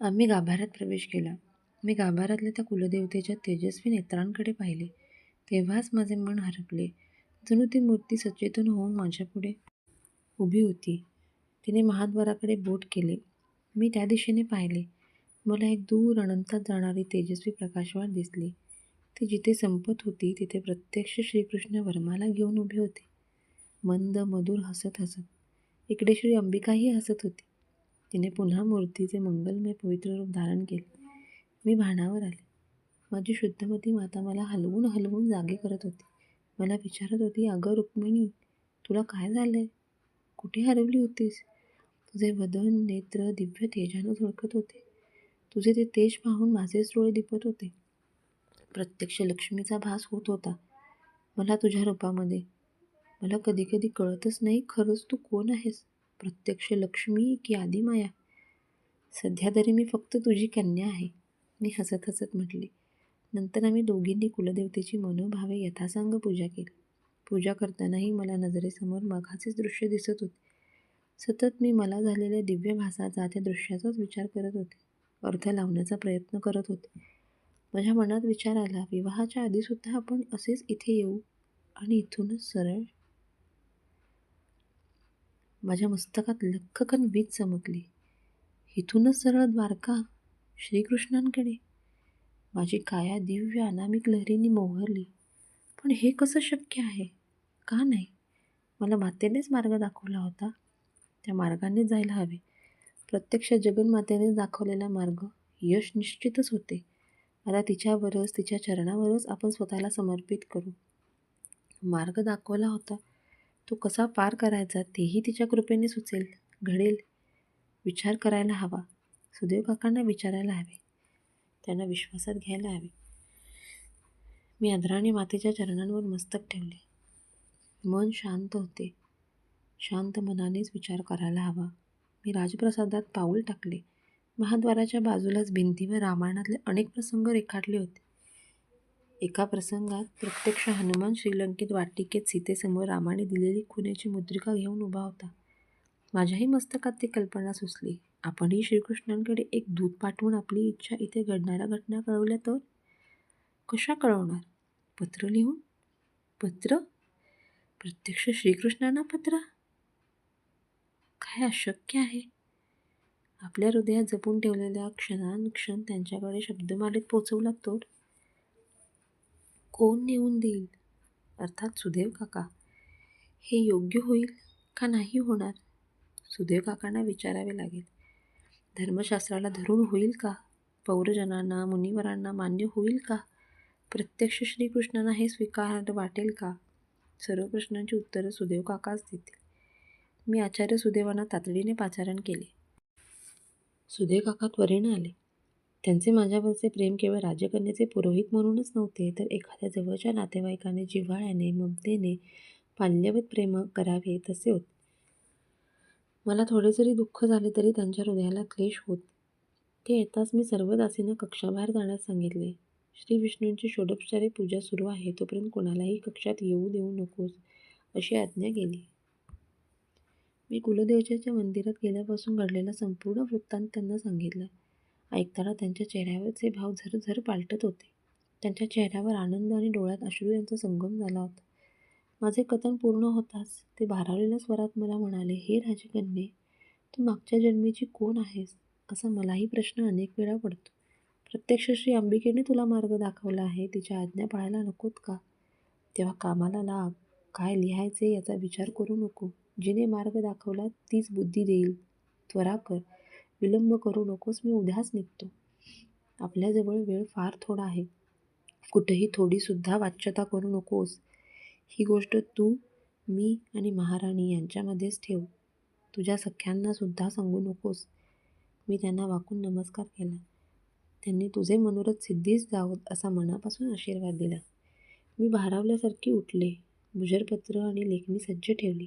आम्ही गाभाऱ्यात प्रवेश केला. मी गाभाऱ्यातल्या त्या कुलदेवतेच्या तेजस्वी नेत्रांकडे पाहिले. तेव्हाच माझे मन हरपले. जणू ती मूर्ती सचेतन होऊन माझ्यापुढे उभी होती. तिने महाद्वाराकडे बोट केले. मी त्या दिशेने पाहिले. मला एक दूर अनंतात जाणारी तेजस्वी प्रकाशवाट दिसली. ती जिथे संपत होती तिथे प्रत्यक्ष श्रीकृष्ण वर्माला घेऊन उभे होते. मंद मधुर हसत हसत. इकडे श्री अंबिकाही हसत होती. तिने पुन्हा मूर्तीचे मंगलमय पवित्र रूप धारण केले. मी भानावर आले. माझी शुद्धमती माता मला हलवून हलवून जागे करत होती. मला विचारत होती अगं रुक्मिणी तुला काय झालं आहे कुठे हरवली होतीस? तुझे वदन नेत्र दिव्य तेजानं झळकत होते. तुझे ते तेज पाहून माझेच डोळे दिपत होते. प्रत्यक्ष लक्ष्मीचा भास होत होता. मला तुझ्या रूपामध्ये. मला कधी कधी कळतच नाही खरंच तू कोण आहेस? प्रत्यक्ष लक्ष्मी की आदिमाया सध्या तरी मी फक्त तुझी कन्या आहे मी हसत हसत म्हटले. नंतर आम्ही दोघींनी कुलदेवतेची मनोभावे यथासांग पूजा केली. पूजा करतानाही मला नजरेसमोर मघाचेच दृश्य दिसत होते. सतत मी मला झालेल्या दिव्य भासाचा त्या दृश्याचाच विचार करत होते. अर्थ लावण्याचा प्रयत्न करत होते. माझ्या मनात विचार आला विवाहाच्या आधीसुद्धा आपण असेच इथे येऊ आणि इथूनच सरळ माझ्या मस्तकात लख्खकन वीज चमकली. इथूनच सरळ द्वारका श्रीकृष्णांकडे. माझी काया दिव्य अनामिक लहरींनी मोहरली. पण हे कसं शक्य आहे? का नाही? मला मातेनेच मार्ग दाखवला होता. त्या मार्गाने जायला हवे. प्रत्यक्ष जगन्मातेने दाखवलेला मार्ग यश निश्चितच होते. आता तिच्यावरच तिच्या चरणावरच आपण स्वतःला समर्पित करू. मार्ग दाखवला होता. तो कसा पार करायचा तेही तिच्या कृपेने सुचेल घडेल. विचार करायला हवा. सुदैव काकांना विचारायला हवे. त्यांना विश्वासात घ्यायला हवे. मी आदराने मातेच्या चरणांवर मस्तक ठेवले. मन शांत होते. शांत मनानेच विचार करायला हवा. मी राजप्रसादात पाऊल टाकले. महाद्वाराच्या बाजूलाच भिंतीवर रामायणातले अनेक प्रसंग रेखाटले होते. एका प्रसंगात प्रत्यक्ष हनुमान श्रीलंकेत वाटिकेत सीतेसमोर रामाने दिलेली खुन्याची मुद्रिका घेऊन उभा होता. माझ्याही मस्तकात ती कल्पना सुचली. आपणही श्रीकृष्णांकडे एक दूत पाठवून आपली इच्छा इथे घडणाऱ्या घटना कळवल्या तर? कशा कळवणार? पत्र लिहून? पत्र? प्रत्यक्ष श्रीकृष्णांना पत्र? काय अशक्य आहे? आपल्या हृदयात जपून ठेवलेल्या क्षणानुक्षण त्यांच्याकडे शब्दमालेत पोचवला तर? कोण नेऊन देईल? अर्थात सुदेव काका. हे योग्य होईल का नाही होणार? सुदेव काकांना विचारावे लागेल. धर्मशास्त्राला धरून होईल का? पौरजनांना मुनिवरांना मान्य होईल का? प्रत्यक्ष श्रीकृष्णांना हे स्वीकार वाटेल का? सर्व प्रश्नांची उत्तरं सुदेव काकाच देतील. मी आचार्य सुदेवांना तातडीने पाचारण केले. सुदेव काका त्वरेनं आले. त्यांचे माझ्यावरचे प्रेम केवळ राजकन्याचे पुरोहित म्हणूनच नव्हते तर एखाद्या जवळच्या नातेवाईकाने जिव्हाळ्याने ममतेने पाल्यवत प्रेम करावे तसे होते. मला थोडे जरी दुःख झाले तरी त्यांच्या हृदयाला क्लेश होत. ते येताच मी सर्व दासींना कक्षाबाहेर जाण्यास सांगितले. श्री विष्णूंची षोडोपचारे पूजा सुरू आहे तोपर्यंत कोणालाही कक्षात येऊ देऊ नकोस अशी आज्ञा केली मी कुलदेवच्या मंदिरात गेल्यापासून घडलेला संपूर्ण वृत्तांत त्यांना सांगितला. ऐकताना त्यांच्या चेहऱ्यावरचे भाव झरझर पालटत होते. त्यांच्या चेहऱ्यावर आनंद आणि डोळ्यात अश्रू यांचा संगम झाला होता. माझे कथन पूर्ण होताच. ते भारावलेल्या स्वरात मला म्हणाले हे राजकन्ये तू मागच्या जन्मीची कोण आहेस? असा मलाही प्रश्न अनेक वेळा पडतो. प्रत्यक्ष श्री अंबिकेने तुला मार्ग दाखवला आहे. तिच्या आज्ञा पाळायला नकोत का? तेव्हा कामाला लाग. काय लिहायचे याचा विचार करू नको. जिने मार्ग दाखवला तीच बुद्धी देईल. त्वरा कर. विलंब करू नकोस मी उद्याच निघतो. आपल्याजवळ वेळ फार थोडा आहे. कुठेही थोडीसुद्धा वाच्यता करू नकोस. ही गोष्ट तू मी आणि महाराणी यांच्यामध्येच ठेव. तुझ्या सख्यांनासुद्धा सांगू नकोस. मी त्यांना वाकून नमस्कार केला. त्यांनी तुझे मनोरथ सिद्धीच जावत असा मनापासून आशीर्वाद दिला. मी भारावल्यासारखी उठले. भुजरपत्र आणि लेखणी सज्ज ठेवली.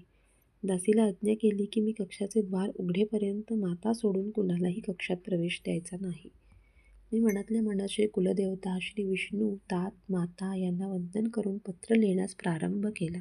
दासीला आज्ञा केली की मी कक्षाचे द्वार उघडेपर्यंत माता सोडून कुणालाही कक्षात प्रवेश द्यायचा नाही. मी मनातल्या मनात श्री कुलदेवता श्री विष्णू तात माता यांना वंदन करून पत्र लिहिण्यास प्रारंभ केला.